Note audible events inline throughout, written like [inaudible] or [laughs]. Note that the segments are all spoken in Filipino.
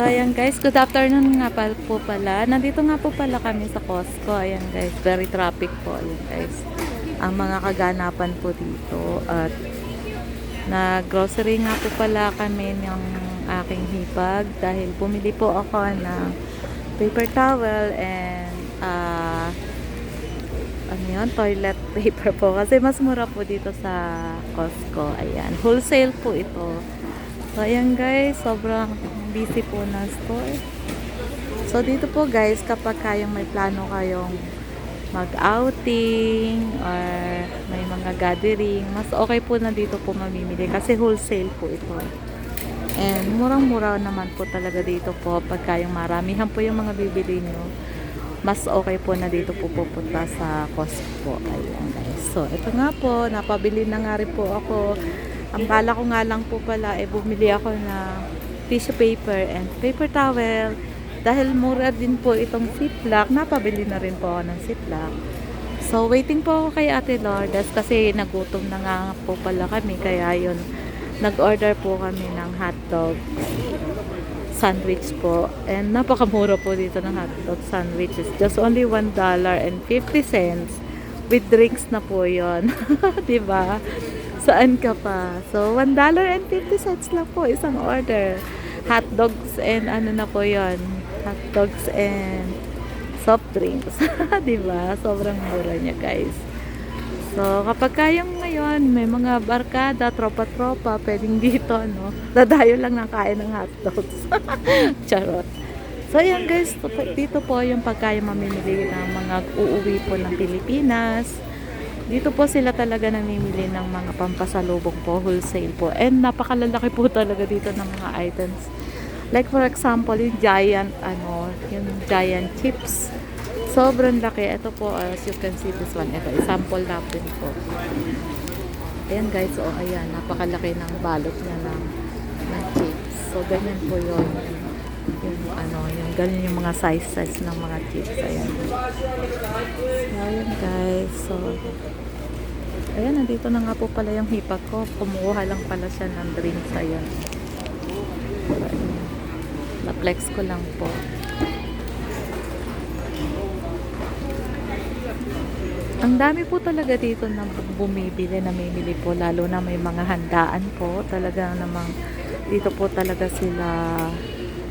So, ayan guys, good afternoon nga po pala. Nandito nga po pala kami sa Costco. Ayan guys, very traffic po. Ayan guys, ang mga kaganapan po dito. At na-grocery nga po pala kami ng aking hipag dahil bumili po ako ng paper towel and ah ano yun, toilet [laughs] paper po. Kasi mas mura po dito sa Costco. Ayan, wholesale po ito. So, ayan guys, sobrang busy po na store. So, dito po guys, kapag kayong may plano kayong mag-outing or may mga gathering, mas okay po na dito po mamimili kasi wholesale po ito. And murang-mura naman po talaga dito po pag kayong maramihan po yung mga bibili nyo. Mas okay po na dito po pupunta sa Costco. Ayan guys. So, ito nga po, napabili na nga rin po ako. Ang bala ko nga lang po pala, eh, bumili ako na tissue paper and paper towel. Dahil mura din po itong Ziploc, napabili na rin po ako ng Ziploc. So, waiting po ako kay Ate Lourdes kasi nagutom na nga po pala kami. Kaya yun, nag-order po kami ng hotdog sandwich po. And napakamura po dito ng hotdog sandwiches. Just only $1 and 50 cents. With drinks na po [laughs] 'Di ba? Saan ka pa? So, $1 and 50 cents lang po isang order. Hot dogs and ano na po yon Hot dogs and soft drinks. [laughs] 'Di ba? Sobrang mura niya, guys. So, kapag kayong ngayon, may mga barkada, tropa-tropa, pwedeng dito, no? Dadayo lang ng kain ng hotdogs. [laughs] Charot. So, ayan guys, dito po yung pagkaya mamimili ng mga uuwi po ng Pilipinas. Dito po sila talaga namimili ng mga pampasalubong po, wholesale po. And napakalalaki po talaga dito ng mga items. Like for example, yung giant, ano, yung giant chips. Sobrang laki. Ito po, as you can see this one. Ito, sample natin po. Ayan guys, oh ayan, napakalaki ng balot niya ng, ng chips. So, ganyan po yun. Yung ano, yung ganyan yung mga size-size ng mga chips. Ayan. So, ayan guys. So, ayan, nandito na nga po pala yung hipa ko. Kumuha lang pala siya ng drinks. Ayan. Na-flex ko lang po. Ang dami po talaga dito na bumibili, namimili po, lalo na may mga handaan po. Talaga namang dito po talaga sila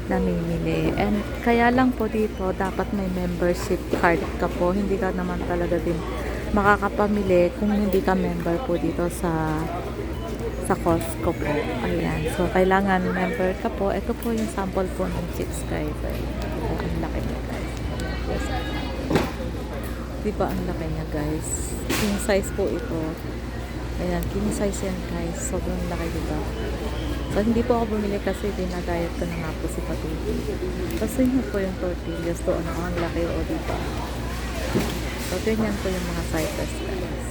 namimili. And kaya lang po dito, dapat may membership card ka po. Hindi ka naman talaga din makakapamili kung hindi ka member po dito sa sa Costco po. Ayan. So, kailangan member ka po. Ito po yung sample po ng chips guys. Ayan. Ang laki niya guys. Di ba ang laki niya guys? King size po ito. Ayan, king size yan guys. Sobrang laki diba? So, hindi po ako bumili kasi dinadayat ko na nga po si Patuti. Kasi yun po yung tortillas. So, ano, ang laki o diba? So, ganyan po yung mga sizes guys.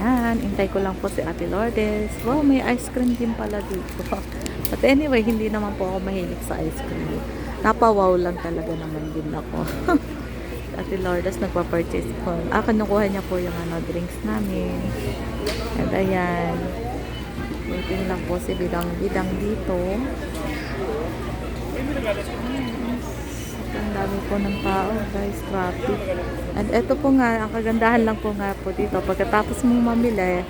Yan, intay ko lang po si Ate Lourdes. Wow, may ice cream din pala dito. [laughs] But anyway, hindi naman po ako mahilig sa ice cream. Napawaw lang talaga naman din ako. [laughs] Ate Lourdes nagpa-purchase po. Ah, kinukuha niya po yung ano, drinks namin. And ayan. Waiting lang po si Bidang Bidang dito. Ang dami po ng tao, guys. Traffic. And eto po nga, ang kagandahan lang po nga po dito. Pagkatapos mong mamili,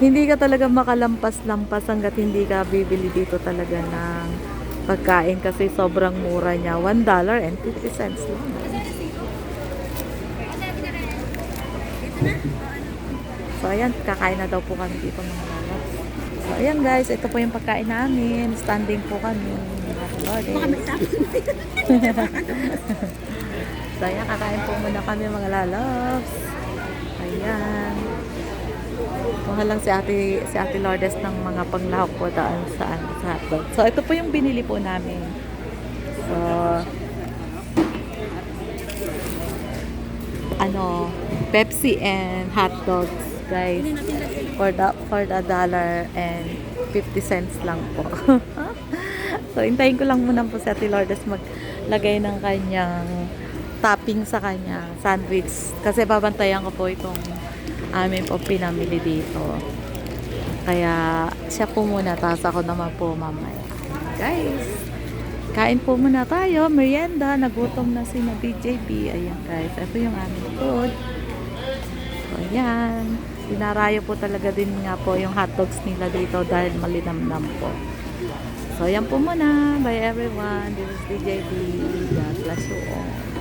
hindi ka talaga makalampas-lampas hanggat hindi ka bibili dito talaga ng pagkain kasi sobrang mura niya. $1 and 50 cents lang. So, ayan, kakain na daw po kami dito mga lala. So, ayan guys, ito po yung pagkain namin. Standing po kami. [laughs] So, ayan, kakain po muna kami mga lalabs. Ayan. Kuha lang si Ate, si Ate Lourdes ng mga panglahok po daan sa, sa hotdog. So, ito po yung binili po namin. So, ano, Pepsi and hot dogs, guys. For the, for the dollar and 50 cents lang po. [laughs] so, hintayin ko lang muna po si Ate Lourdes maglagay ng kanyang topping sa kanya sandwich. Kasi babantayan ko po itong amin po pinamili dito. Kaya siya po muna, tapos ako naman po mamaya. Guys, Kain po muna tayo, merienda. Nagutom na si na BJB. Ayan guys, ito yung aming food. So, ayan. Dinarayo po talaga din nga po yung hotdogs nila dito dahil malinamnam po. So, ayan po muna. Bye everyone. This is DJB. God bless you all.